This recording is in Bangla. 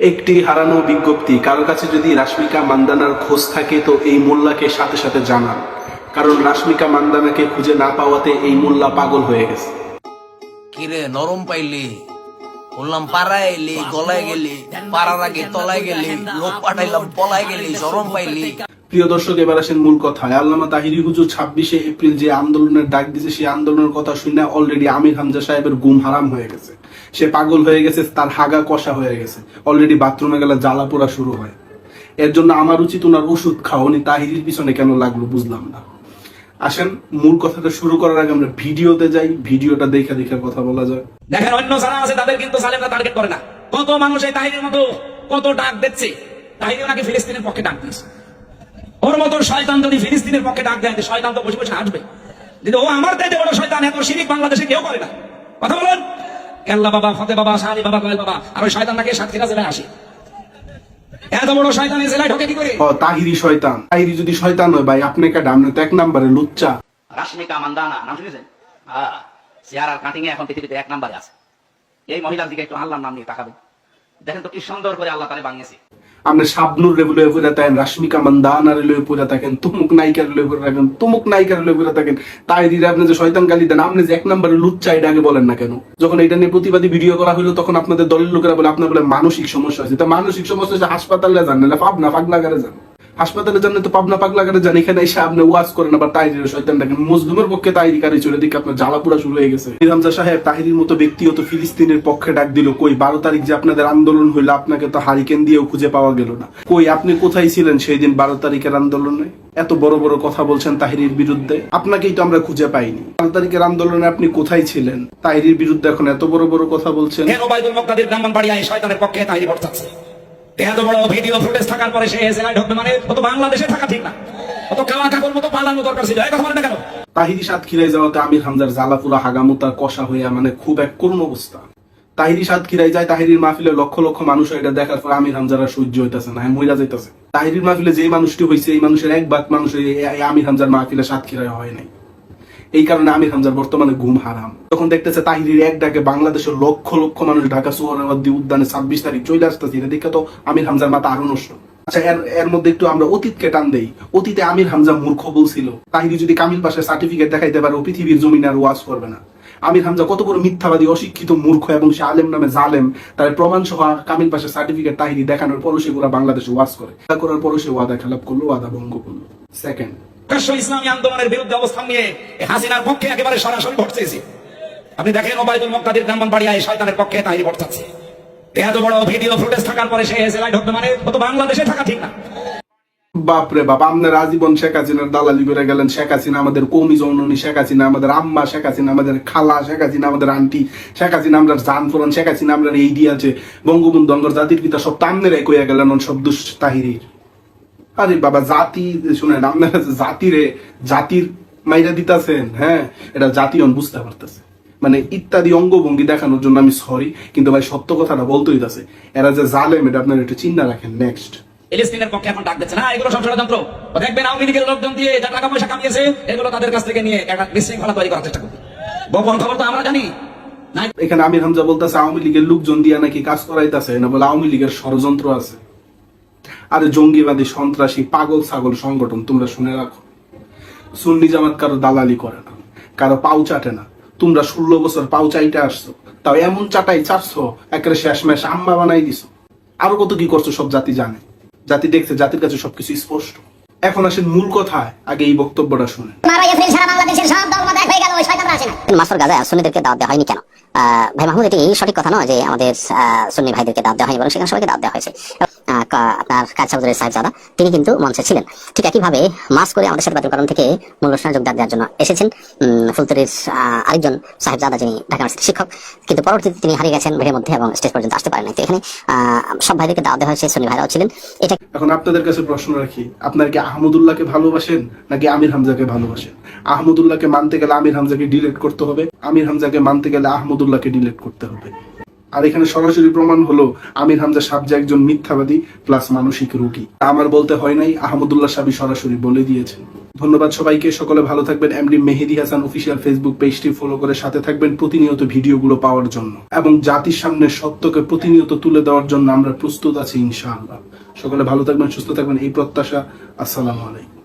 একটি হারানো বিজ্ঞপ্তি কারোর কাছে যদি রাশ্মিকা মান্দানার খোঁজ থাকে তো এই মোল্লাকে সাথে সাথে জানান। কারণ রাশ্মিকা মান্দানাকে খুঁজে না পাওয়াতে এই মোল্লা পাগল হয়ে গেছে। কিরে, নরম পাইলি। বললাম, পাড়ায় এলি, গলায় গেলি, পাড়ার আগে তলায় গেলি, লোক পাঠাইলাম, পলায় গেলি জরম পাইলি। প্রিয় দর্শক, এবার আসেন মূল কথায়। আল্লামা তাহিরি হুজুর ছাব্বিশে এপ্রিল যে আন্দোলনের ডাক দিয়েছে, সেই আন্দোলনের কথা শুনে অলরেডি আমির হামজা সাহেবের গুম হারাম হয়ে গেছে। সে পাগল হয়ে গেছে, তার হাগা কষা হয়ে গেছে। অলরেডি বাথরুমে গেলে জ্বালা পোড়া শুরু হয়। এর জন্য আমার উচিত ওনার ওষুধ খাওয়া, উনি তাহিরির পিছনে কেন লাগল বুঝলাম না। আসেন, মূল কথাটা শুরু করার আগে আমরা ভিডিওতে যাই। ভিডিওটা দেখে দেখে কথা বলা যায়। দেখেন, অন্য যারা আছে, তাদের কিন্তু সালেমরা টার্গেট করে না। কত মানুষ এই তাহিরের মতো কত ডাক দিচ্ছে তাহিরি ওনাকে ফিলিস্তিনের পক্ষে ডাক দিয়েছে। মতো শয়তান যদি ফিলিস্তিনের পক্ষে ডাক দেয় শয়তান তো বসে বসে হাসবে। কিন্তু ও আমার চাইতে বড় শয়তান এত শিরিক বাংলাদেশে কেউ করে না। কথা বলেন। কেল্লা বাবা ফতে বাবা শাহানি বাবা কয়েল বাবা আর ওই শয়তান নাকি সাতক্ষীরা জেলায় আসে। এত বড় শয়তান এই জেলায় ঢোকে কি করে? ও তাহিরি শয়তান। তাহিরি যদি শয়তান হয় ভাই আপনি কাটা আপনি তো এক নম্বরে লুচ্চা। রাশ্মিকা মান্দানা নাম শুনেছেন? হ্যাঁ চেয়ার কাটিং এখন পৃথিবীতে এক নাম্বারে আছে। এই মহিলার দিকে একটু আল্লাহর নাম নিয়ে তাকাবেন। দেখেন তো কি সুন্দর করে আল্লাহ তারে বানিয়েছে। আপনি শাবনুর লয়ে পড়ে থাকেন, রাশ্মিকা মান্দানারে লয়ে পড়ে থাকেন, তুমুক নায়িকার লয়ে পড়ে থাকেন, তুমুক নায়িকার লয়ে পড়ে থাকেন। তাই দিদি, আপনি যে শয়তান গালি দেন, আপনি যে এক নম্বরে লুচ্চা এটা আগে বলেন না কেন? যখন এটা নিয়ে প্রতিবাদী ভিডিও করা হলো, তখন আপনাদের দলের লোকেরা বলে আপনার বলে মানসিক সমস্যা আছে তা মানসিক সমস্যা হচ্ছে হাসপাতালে যান না পাবনা পাগলাগারে যান। হাসপাতালে যান না তো পাবনা পাগলাগারে যান, এখানে এসে আপনি ওয়াজ করেন, আবার তাহিরের শয়তান দেখেন। মজলুমের পক্ষে তাহিরি কারি চলে দিকে আপনার জ্বালাপুরা শুরু হয়ে গেছে। হামজা সাহেব তাহিরির মতো ব্যক্তিগত ফিলিস্তিনের পক্ষে ডাক দিল, কই, বারো তারিখ যে আপনাদের আন্দোলন হইল, আপনাকে তো হারিকেন দিয়েও খুঁজে পাওয়া গেল না। কই, আপনি কোথায় ছিলেন সেই দিন বারো তারিখের আন্দোলনে? এত বড় বড় কথা বলছেন তাহিরির বিরুদ্ধে। আপনাকেই তো আমরা খুঁজে পাইনি। বারো তারিখের আন্দোলনে আপনি কোথায় ছিলেন? তাহিরির বিরুদ্ধে এখন এত বড় বড় কথা বলছেন। পক্ষে তাহিরি ভোট এত বড় ভিডিও ফুটেজ থাকার পরে সে ঢুকবে মানে ও তো বাংলাদেশে থাকা ঠিক না। মানে খুব এক অবস্থা। যায় লক্ষ লক্ষ মানুষ এটা দেখার আমির সহ্য হইতাছে না মহিলা যাইতেছে। তাহিরির মাহফিলে যেই মানুষটি হয়েছে এই মানুষের এক ভাগ মানুষ এই এই আমির হামজার মাহফিলে সাতক্ষীরায় হয় নাই। এই কারণে আমির হামজার বর্তমানে ঘুম হারাম। তখন দেখতেছে তাহিরির এক ডাকে বাংলাদেশের লক্ষ লক্ষ মানুষ ঢাকা সুহরাবাদী উদ্যানে ছাব্বিশ তারিখ চলে আসতেছে, এটা দেখে তো আমির হামজার মাথা আরও নষ্ট। আচ্ছা এর এর মধ্যে একটু আমরা অতীতকে টান দেই। অতীতে আমির হামজা মূর্খ বলছিল তাহিরি যদি কামিল পাশে সার্টিফিকেট দেখাইতে পারে, ও পৃথিবীর জমিনে আর ওয়াজ করবে না। আমির হামজা কত বড় মিথ্যাবাদী, অশিক্ষিত মূর্খ এবং সে আলেম নামে জালেম, তার প্রমাণ সহ কামিল পাশে সার্টিফিকেট তাহিরি দেখানোর পরও সে বাংলাদেশে ওয়াজ করে। করার পরও সে ওয়াদা খেলাপ করল, ওয়াদা ভঙ্গ করল। সেকেন্ড প্রকাশ্য ইসলামী আন্দোলনের বিরুদ্ধে অবস্থান নিয়ে হাসিনার পক্ষে একেবারে সরাসরি ভোট চেয়েছে। আপনি দেখেন ওবায়দুল মক্কাদের ব্রাহ্মণবাড়িয়া এই শয়তানের পক্ষে তাহিরি ভোট চাচ্ছে। এত বড় ভিডিও ফুটেজ থাকার পরে সে জেলায় ঢুকবে মানে ও তো বাংলাদেশে থাকা ঠিক না। বাপরে বাপ, আপনার আজীবন শেখ হাসিনার দালালি করে গেলেন। শেখ হাসিনা আমাদের কমি জননী, শেখ হাসিনা আমাদের আম্মা, শেখ হাসিনা আমাদের খালা, শেখ হাসিনা আমাদের আন্টি, শেখ হাসিনা আমরা জান ফোরান, শেখ হাসিনা আমরা এই দিয়ে আছে বঙ্গবন্ধু অঙ্গর জাতির পিতা সব তামনের এক গেলেন, সব দুষ তাহিরির আরে বাবা জাতি শুনেন আপনারা জাতিরে জাতির মাইরা দিতাছেন হ্যাঁ এটা জাতি অন বুঝতে পারতেছে। মানে ইত্যাদি অঙ্গভঙ্গি দেখানোর জন্য আমি সরি কিন্তু ভাই সত্য কথাটা বলতে হইতাছে। এরা যে জালেম এটা আপনারা একটু চিন্তা রাখেন নেক্সট ফিলিস্তিনের পক্ষে এখন ডাক দিচ্ছে না এগুলো সব ষড়যন্ত্র। দেখবেন আওয়ামী লীগের লোকজন দিয়ে যা টাকা পয়সা কামিয়েছে এগুলো তাদের কাছ থেকে নিয়ে একটা বিশৃঙ্খলা তৈরি করার চেষ্টা করবে। গোপন খবর তো আমরা জানি। এখানে আমির হামজা বলতেছে আওয়ামী লীগের লোকজন দিয়া নাকি কাজ করাইতেছে না বলে আওয়ামী লীগের ষড়যন্ত্র আছে। আরে জঙ্গিবাদী সন্ত্রাসী পাগল ছাগল সংগঠন তোমরা শুনে রাখো। সুন্নি জামাত কারও দালালি করে না কারও পাউ চাটে না। তোমরা ষোলো বছর পাউ চাইতে আসছো তাও এমন চাটাই চাটছো একেবারে শেষ মেশ আম্মা বানাই দিছো। আরও কত কি করছ সব জাতি জানে। জাতি দেখছে জাতির কাছে সবকিছু স্পষ্ট। এখন আসেন মূল কথায় আগে এই বক্তব্যটা শুনে। মাস্টার গাজায় সুন্নিদেরকে দাওয়াত দেওয়া হয়নি কেন? আহ, ভাই মাহমুদ এটি সঠিক কথা নয় যে আমাদের আহ, সুন্নি ভাইদেরকে দাওয়াত দেওয়া হয়নি বরং সেখানে সবাইকে দাওয়াত দেওয়া হয়েছে। আপনার কাজ সাহুদের সাহেবজাদা তিনি কিন্তু মঞ্চে ছিলেন। ঠিক একইভাবে মাস করে আমাদের সাথে বাতিল কারণ থেকে মূল অনুষ্ঠানে যোগদান দেওয়ার জন্য এসেছেন আহ, আরেকজন সাহেবজাদা যিনি ঢাকা শিক্ষক। কিন্তু পরবর্তীতে তিনি হারিয়ে গেছেন ভিড়ের মধ্যে এবং স্টেজ পর্যন্ত আসতে পারেন তো এখানে সব ভাইদেরকে দাওয়াত দেওয়া হয়েছে সুন্নি ভাইরাও ছিলেন। এটা এখন আপনাদের কাছে প্রশ্ন রাখি আপনার কি আহমদুল্লাহকে ভালোবাসেন নাকি আমির হামজাকে ভালোবাসেন? আহমদুল্লাহকে মানতে গেলে আমির হামজাকে ডিলেট করতে হবে আমির হামজাকে মানতে গেলে আহমদুল্লাহকে ডিলেট করতে হবে। আর এখানে সরাসরি প্রমাণ হলো আমির হামজা সাহেব একজন মিথ্যাবাদী প্লাস মানসিক রোগী। আমার বলতে হয় নাই, আহমদুল্লাহ সাহেব সরাসরি বলে দিয়েছেন। ধন্যবাদ সবাইকে, সকলে ভালো থাকবেন। MD Mehedi Hasan official Facebook পেজটি ফলো করে সাথে থাকবেন প্রতিনিয়ত ভিডিওগুলো পাওয়ার জন্য। এবং জাতির সামনে সত্যকে প্রতিনিয়ত তুলে দেওয়ার জন্য আমরা প্রস্তুত আছি ইনশাআল্লাহ। সকলে ভালো থাকবেন, সুস্থ থাকবেন, এই প্রত্যাশা। আসসালামু আলাইকুম।